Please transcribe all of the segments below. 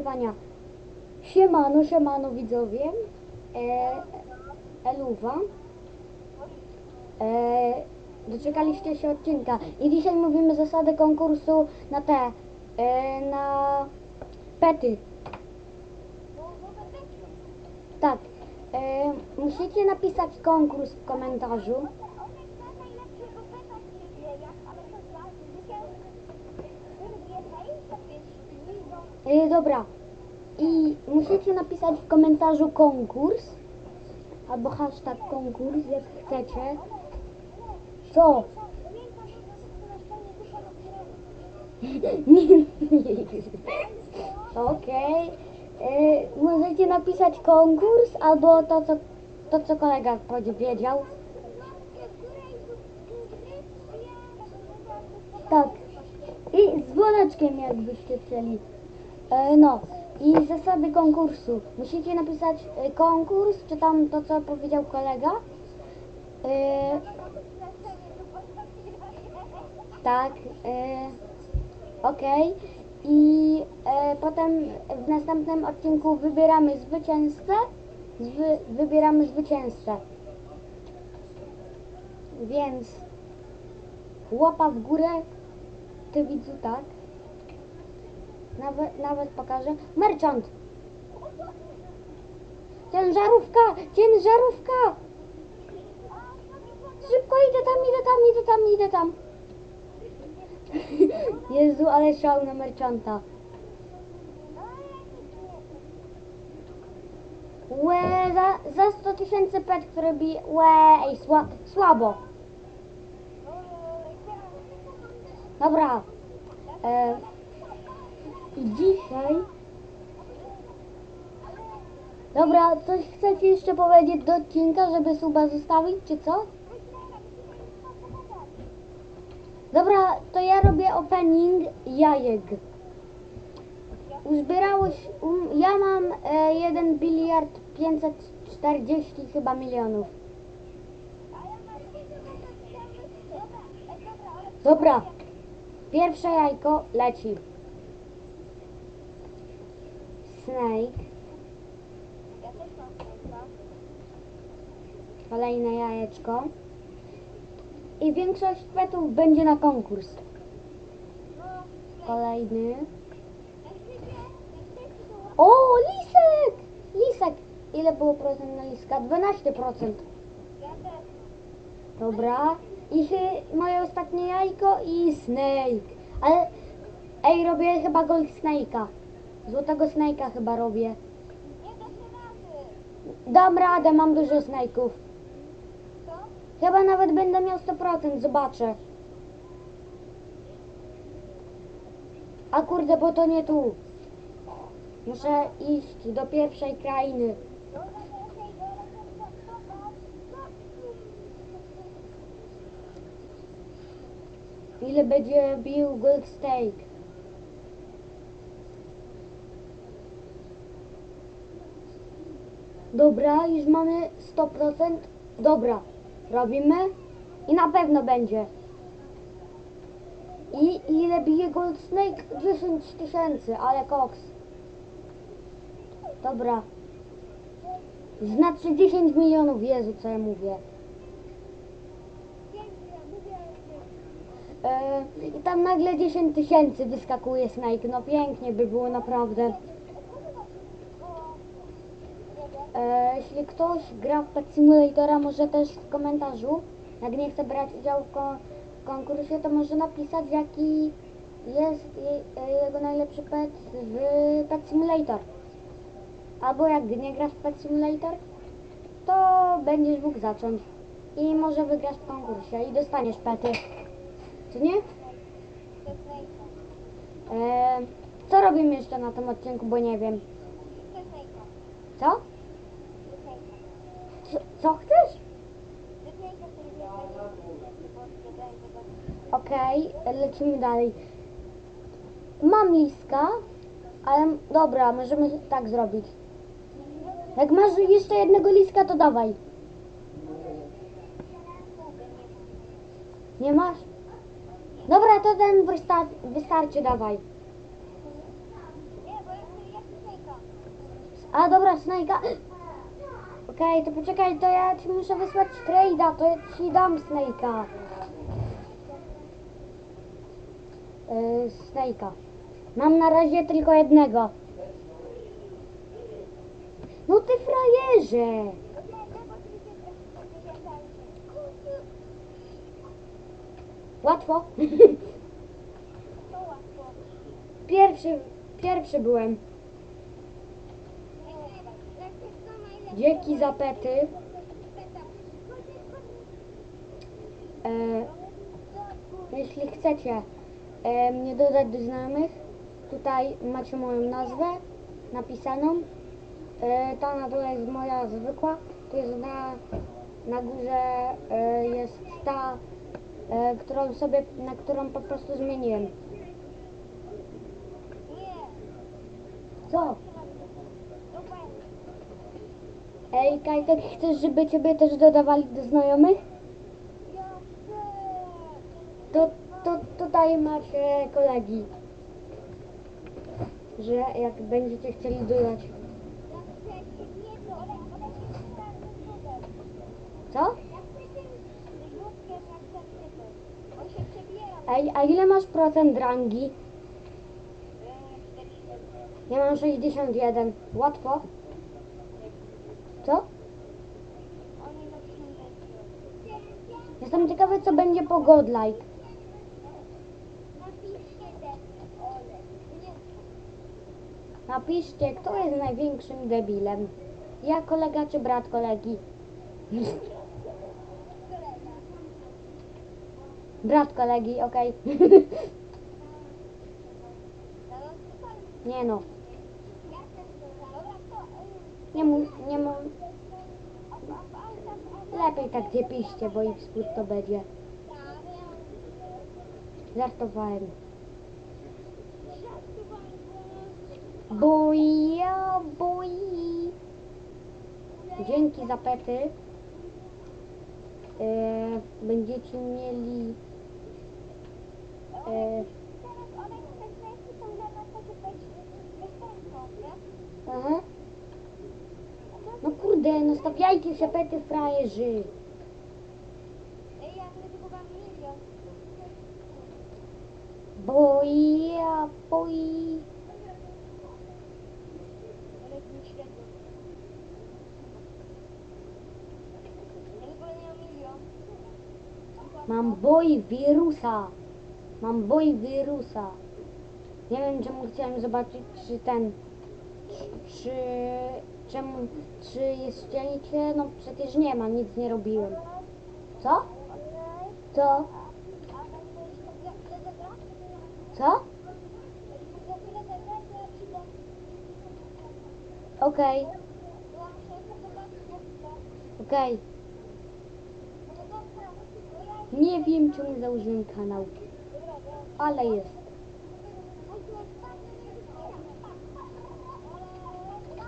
nagrywania. Siemano, siemano widzowie. E, Eluwa. E, doczekaliście się odcinka. I dzisiaj mówimy zasady konkursu na te, e, na pety. Tak. E, musicie napisać konkurs w komentarzu. E, dobra. I musicie napisać w komentarzu konkurs. Albo hashtag konkurs, jak chcecie. Co? Okej. E, Możecie napisać konkurs albo to co, to, co kolega powiedział. Tak. I z dzwoneczkiem jakbyście chcieli. E, no. I zasady konkursu. Musicie napisać e, konkurs, czy tam to co powiedział kolega. E, tak. Okej. I potem w następnym odcinku wybieramy zwycięzcę. Zwy, wybieramy zwycięzcę. Więc łapa w górę. Ty widzu, tak? Nawet, nawet pokażę. Merchant! Ciężarówka! Ciężarówka! Szybko idę tam, idę tam, idę tam, idę tam. Jezu, ale szał na merchanta. Łe, za, za 100 tysięcy pet, które bi... Łe, ej, sła, słabo. Dobra. E, dzisiaj... Dobra, coś chcecie jeszcze powiedzieć do odcinka, żeby suba zostawić, czy co? Dobra, to ja robię opening jajek. Uzbierało um, ja mam e, 1 biliard 540 chyba milionów. Dobra, pierwsze jajko leci. Snake, kolejne jajeczko. I większość petów będzie na konkurs. Kolejny. O, lisek! Lisek! Ile było procent na liska? 12%. Dobra. I moje ostatnie jajko i snake. Ale, ej, robię chyba gold snake'a. Złotego snake'a chyba robię. Dam radę, mam dużo snake'ów. Chyba nawet będę miał 100%, zobaczę. A kurde, bo to nie tu. Muszę iść do pierwszej krainy. Ile będzie bił Gold Steak? Dobra, już mamy 100%. Dobra, robimy i na pewno będzie. I ile bije Gold Snake? 10 tysięcy, ale koks. Dobra. Znaczy 10 milionów, Jezu, co ja mówię. E, I tam nagle 10 tysięcy wyskakuje Snake. No pięknie by było naprawdę. E, jeśli ktoś gra w Pet Simulatora, może też w komentarzu, jak nie chce brać udziału w, w konkursie, to może napisać jaki jest je, e, jego najlepszy pet w Pet Simulator. Albo jak nie grasz w Pet Simulator, to będziesz mógł zacząć. I może wygrasz w konkursie i dostaniesz pety. Co nie? E, co robimy jeszcze na tym odcinku, bo nie wiem. Co? Co, chcesz? Okej, lecimy dalej. Mam liska, ale dobra, możemy tak zrobić. Jak masz jeszcze jednego liska, to dawaj. Nie masz? Dobra, to ten wysta- wystarczy, dawaj. A dobra, Snake'a. Okej, to poczekaj, to ja ci muszę wysłać trade'a, to ja ci dam Snake'a. Yy, Snake'a. Mam na razie tylko jednego. No ty frajerze! Łatwo. Pierwszy, pierwszy byłem. Dzięki za pety. E, jeśli chcecie e, mnie dodać do znajomych, tutaj macie moją nazwę napisaną. E, ta na dole jest moja zwykła. To jest na, na górze e, jest ta, e, którą sobie, na którą po prostu zmieniłem. Co? Ej, Kajtek, chcesz, żeby ciebie też dodawali do znajomych? To, to tutaj macie kolegi. Że jak będziecie chcieli dodać. Co? Ej, a ile masz procent rangi? Ja mam 61. Łatwo? Co? Co będzie po Godlike. Napiszcie, kto jest największym debilem. Ja kolega czy brat kolegi? Brat kolegi, okej. nie no, nie mu, nie mu. Lepiej tak nie piszcie, bo ich spód to będzie. Żartowałem. Buja, buj. Dzięki za pety. E, będziecie mieli e, aha. Kurde, no stawiajcie się pety frajerzy. Buja, buj. Mam boj wirusa. Mam boj wirusa. Nie wiem czemu chciałem zobaczyć, czy ten. Czy czemu. Czy jest cięcie? No przecież nie ma, nic nie robiłem. Co? Co? Co? Okej, okej. Nie wiem czemu założyłem kanał, ale jest.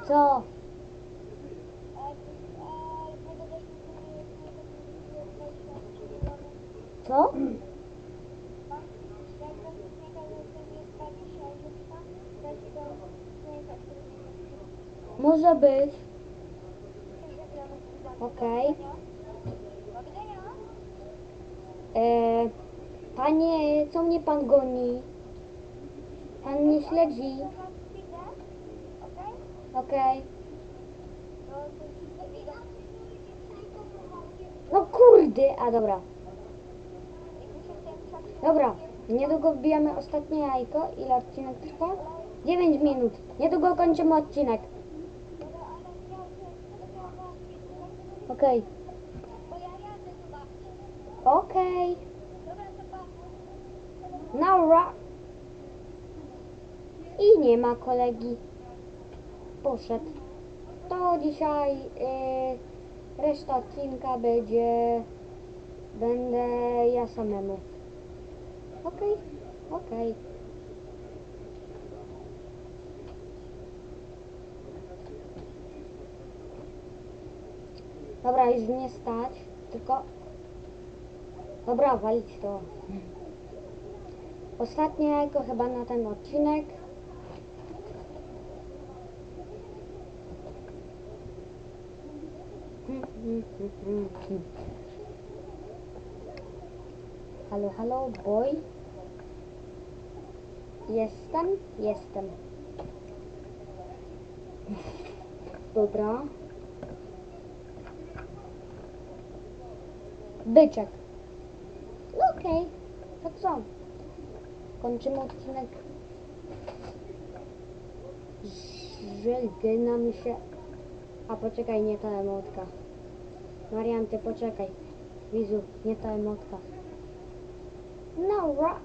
Co? Co? Może być. Okej. E, panie, co mnie pan goni? Pan mnie śledzi. Okej. No kurde, a dobra. Dobra, niedługo wbijamy ostatnie jajko. Ile odcinek trwa? 9 minut. Niedługo kończymy odcinek. Okej. Okej. Naura. I nie ma kolegi. Poszedł. To dzisiaj y, reszta odcinka będzie. Będę ja samemu. Okej, okej. Dobra, już nie stać, tylko... Dobra, walić to. Ostatnie jajko chyba na ten odcinek. Halo, halo, boy. Jestem, jestem. Dobra. Byczek. No okej, to co? Kończymy odcinek. Żegnamy się. A poczekaj, nie ta emotka. Marian, ty poczekaj. Wizu, nie ta emotka. No, ra-